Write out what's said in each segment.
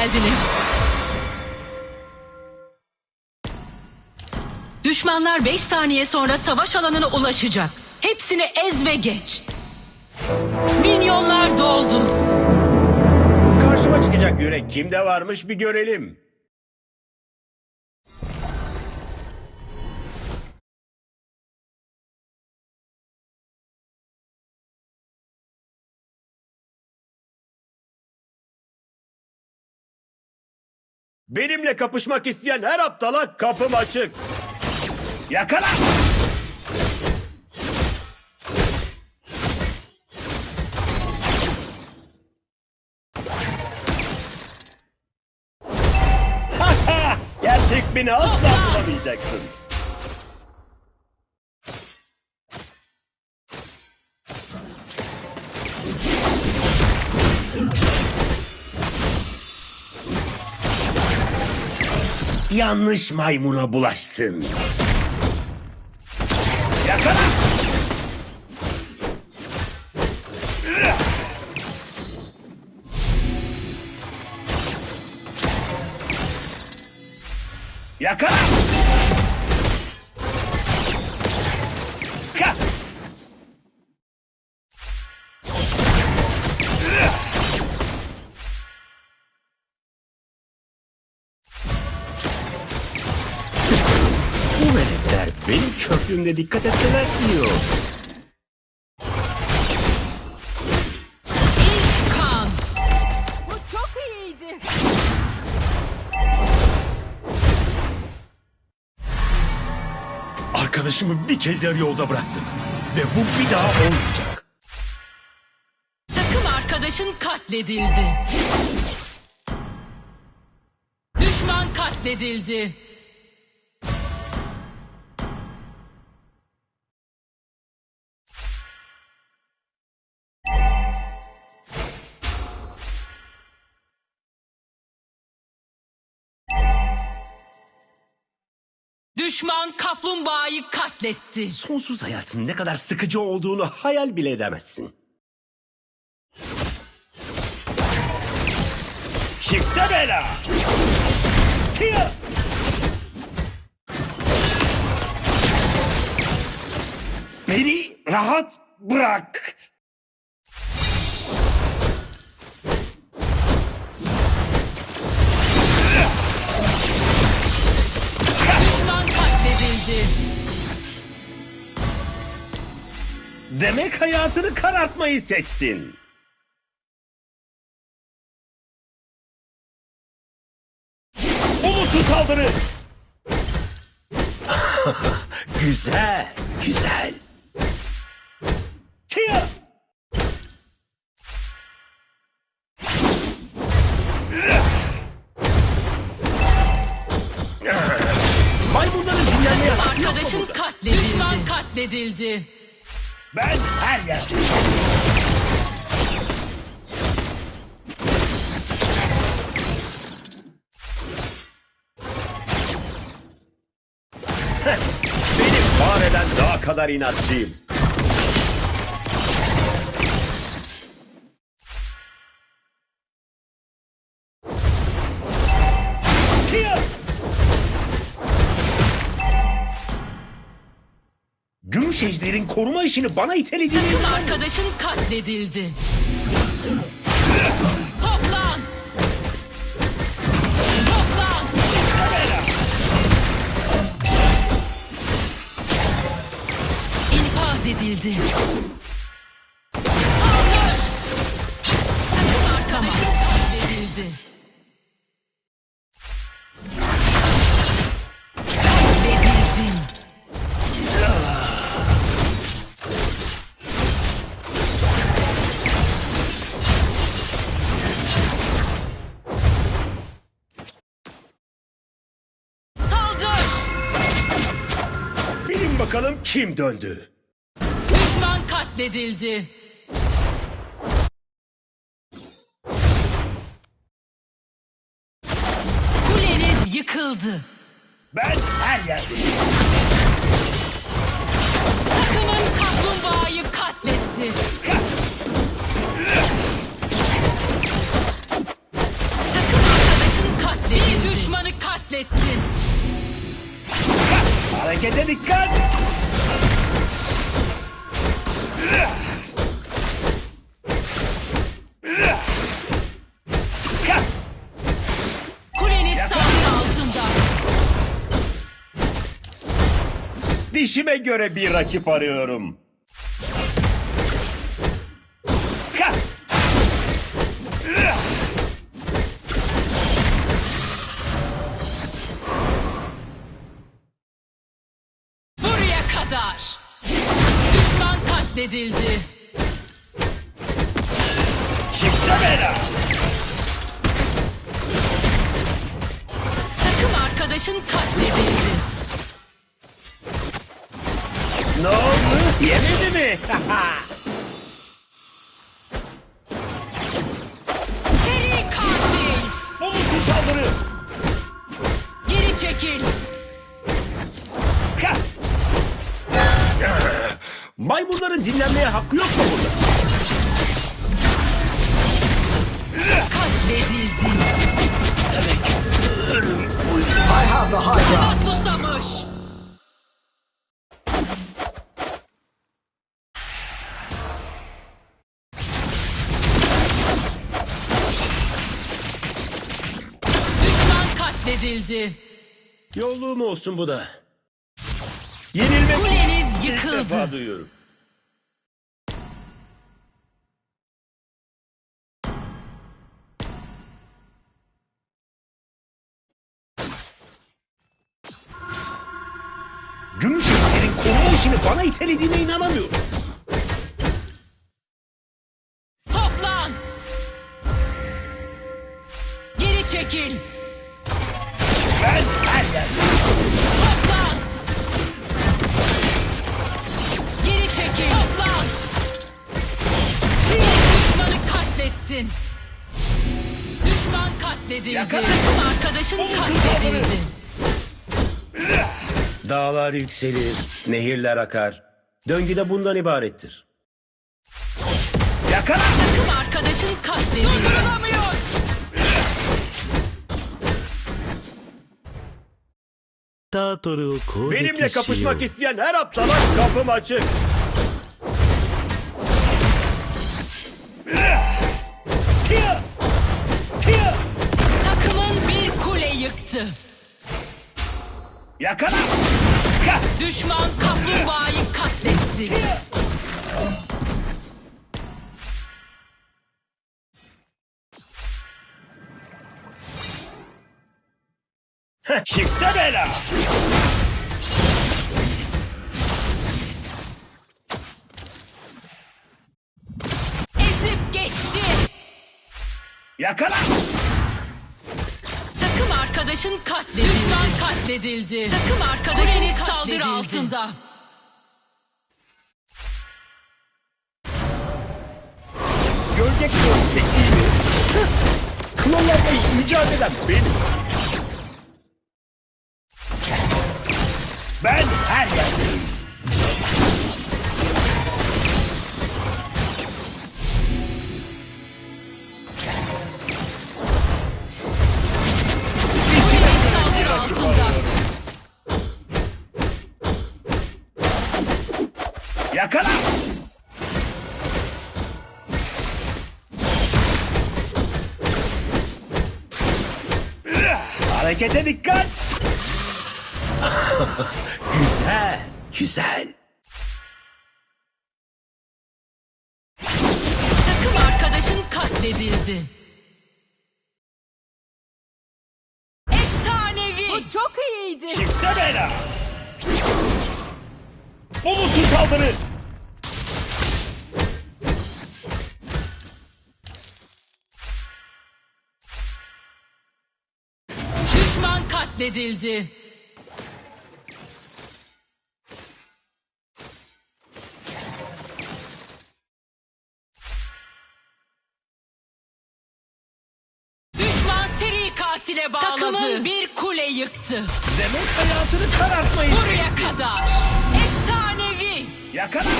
geldiniz. Düşmanlar 5 saniye sonra savaş alanına ulaşacak. Hepsini ez ve geç. Minyonlar doldu. Karşıma çıkacak yürek kimde varmış bir görelim. Benimle kapışmak isteyen her aptala kapım açık. Yakala! Gerçek beni asla bulamayacaksın. Yanlış maymuna bulaşsın. Benim çöplüğümde dikkat etseler iyi olur. İlk kan. Bu çok iyiydi. Arkadaşımı bir kez yarı yolda bıraktım. Ve bu bir daha olmayacak. Takım arkadaşın katledildi. Düşman katledildi. Düşman kaplumbağayı katletti. Sonsuz hayatın ne kadar sıkıcı olduğunu hayal bile edemezsin. Çifte bela! Tia! Beni rahat bırak! Demek hayatını karartmayı seçtin. Umutsuz saldırı! güzel, güzel. Tia! Maymunların mu Arkadaşın katledildi. Düşman katledildi. Ben her yerde. Benim var eden daha kadar inatçıyım. Tia! Gümüş ejderin koruma işini bana itelediğini... Takım arkadaşın katledildi. Toplan. Toplan. İnfaz edildi. Kim döndü. Düşman katledildi. Kuleniz yıkıldı. Ben her yerdeyim. Dişime göre bir rakip arıyorum. Kah! Buraya kadar. Düşman katledildi. Çifte bela. Takım arkadaşın katledildi. Ne oldu? Yemedi mi? Seri katil. Bulutsuz saldırı. Geri çekil. Maymunların dinlenmeye hakkı yok mu burada? Katledildi. Kana susamış. Katledildi. Yolluğum olsun bu da. Yenilmek Kuleniz ilk defa yıkıldı. duyuyorum. Gümüş iplerin koruma işini bana itelediğine inanamıyorum. Toplan. Geri çekil. Ben. Toplan. Geri çekil. Toplan. Düşmanı katlettin. Düşman katledildi. Yakala. Takım arkadaşın katledildi. Dağlar yükselir, nehirler akar. Döngü de bundan ibarettir. Yakala! Takım arkadaşın katledildi. Durdurulamıyor. Benimle kapışmak isteyen her aptala kapım açık. Takımın bir kule yıktı. Yakala! Ka! Düşman kaplumbağayı katletti. Heh, Çifte bela! Ezip geçti. Yakala! Takım arkadaşın katledildi. Düşman katledildi. Takım arkadaşın saldırı altında. Gölge klon çektiğimi. Klonlarla mücadele eden benim. Ben her yerdeyim. Yakala! Harekete! Güzel. Takım arkadaşın katledildi. Efsanevi. Bu çok iyiydi. Çifte bela! Bulutsuz saldırı! Düşman katledildi. Katile bağladı. Takımın bir kule yıktı. Demek hayatını karartmayı Buraya kadar. Efsanevi. Yakala!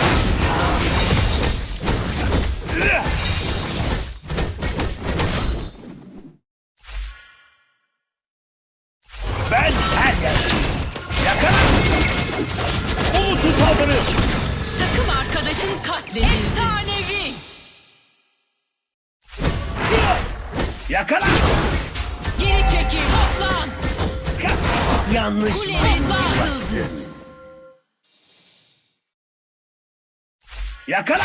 Ben her yerdeyim. Yakala! Umutsuz saldırı. Takım arkadaşın katledildi. Efsanevi. Yakala. Yanlış. Kuleniz dağıtıldı. Yakala.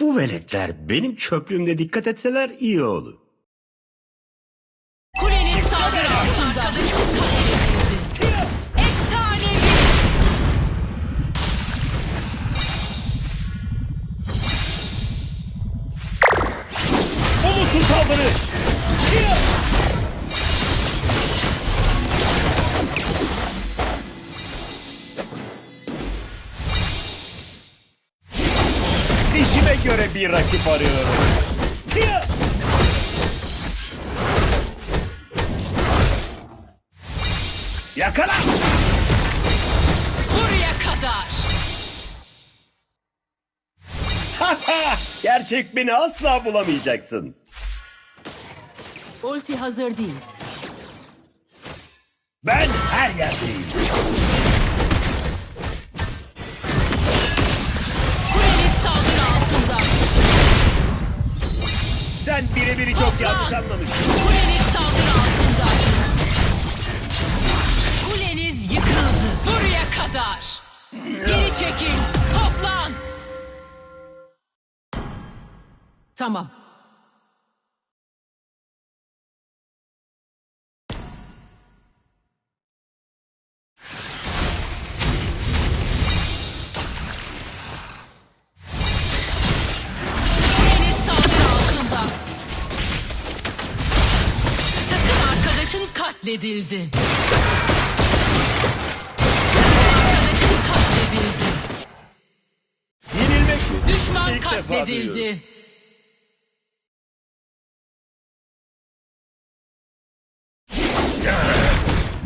Bu veletler benim çöplüğümde dikkat etseler iyi olur. Bir rakip arıyorum. Yakala! Buraya kadar. Gerçek beni asla bulamayacaksın. Ulti hazır değil. Ben her yerdeyim. Sen birebiri çok yanlış anlamışsın. Kuleniz saldırı altında. Kuleniz yıkıldı. Buraya kadar. Geri çekil. Toplan. Tamam. Katledildi. Arkadaşın katledildi. Yenilmek mi? Düşman İlk defa katledildi.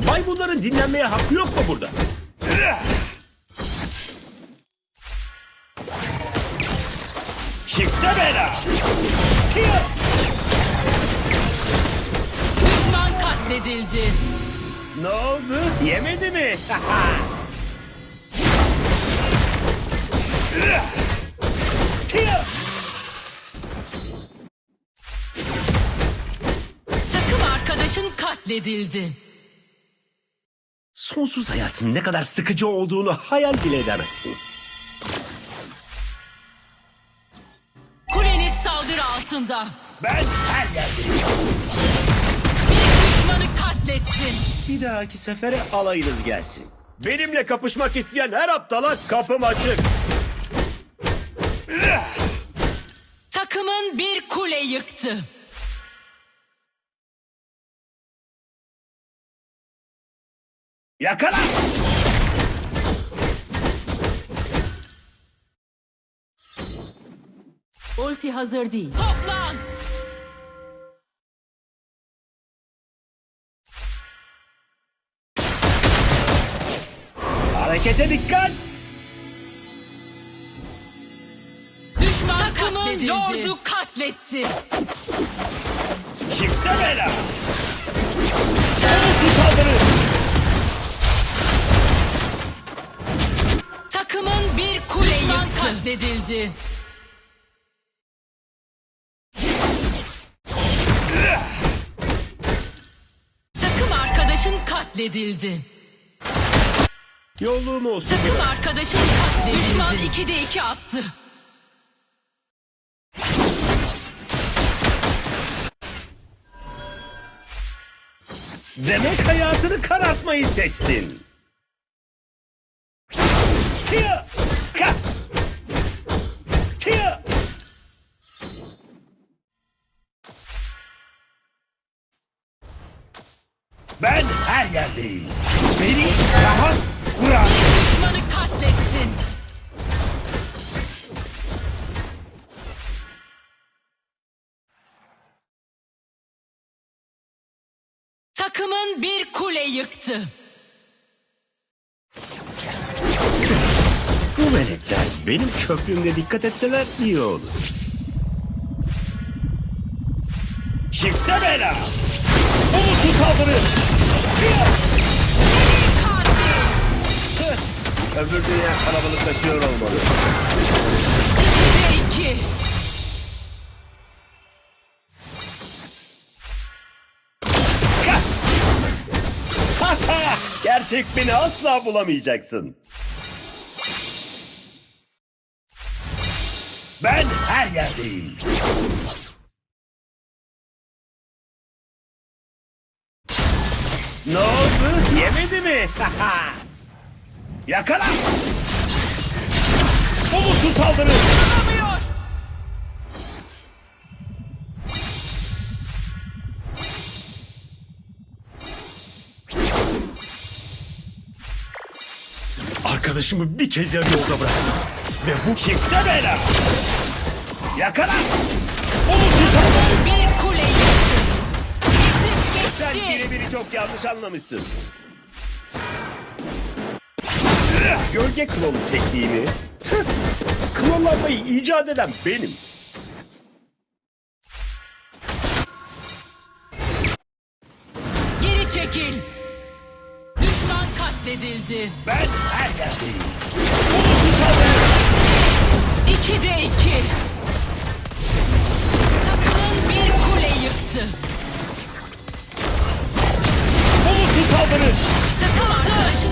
Maymunların dinlenmeye hakkı yok mu burada? Çifte bela! Düşman katledildi. Ne oldu? Yemedi mi? Takım arkadaşın katledildi. Sonsuz hayatın ne kadar sıkıcı olduğunu hayal bile edemezsin. Kuleniz saldırı altında. Ben her yerdeyim. Düşmanı katlettin. Bir dahaki sefere alayınız gelsin. Benimle kapışmak isteyen her aptala kapım açık. Takımın bir kule yıktı. Yakala! Ulti hazır değil. Toplan. Harekete dikkat! Düşman Takımın lordu katletti. Çifte bela! Sonsuz saldırı! Takımın bir kule Düşman katledildi. Takım arkadaşın katledildi. Yolluğum olsun. Takım arkadaşın katledildi. Düşman 2'de 2 attı. Demek hayatını karartmayı seçtin. Tia! Ka! Tia! Ben her yerdeyim. Beni rahat. Takımın bir kule yıktı. Bu melekler benim çöplüğümde dikkat etseler iyi olur. Çifte bela! Umutsuz saldırı! Öbür dünya kalabalıklaşıyor olmalı. Ve iki. Gerçek beni asla bulamayacaksın. Ben her yerdeyim. Ne oldu? Yemedi mi? Yakala! Umutsuz saldırı! Arkadaşımı bir kez yarı yolda bıraktım. Ve bu çifte bela! Yakala! Umutsuz saldırı! Bir kule yıktı. Ezip Sen geçti. birebiri çok yanlış anlamışsın. Gölge klonu tekniğimi. Tüh! Klonlanmayı icat eden benim. Geri çekil. Düşman katledildi. Ben her yerdeyim. Saldırı! İki de iki. Takımın bir kule yıktı. Umutsuz saldırı! Takım arkadaşın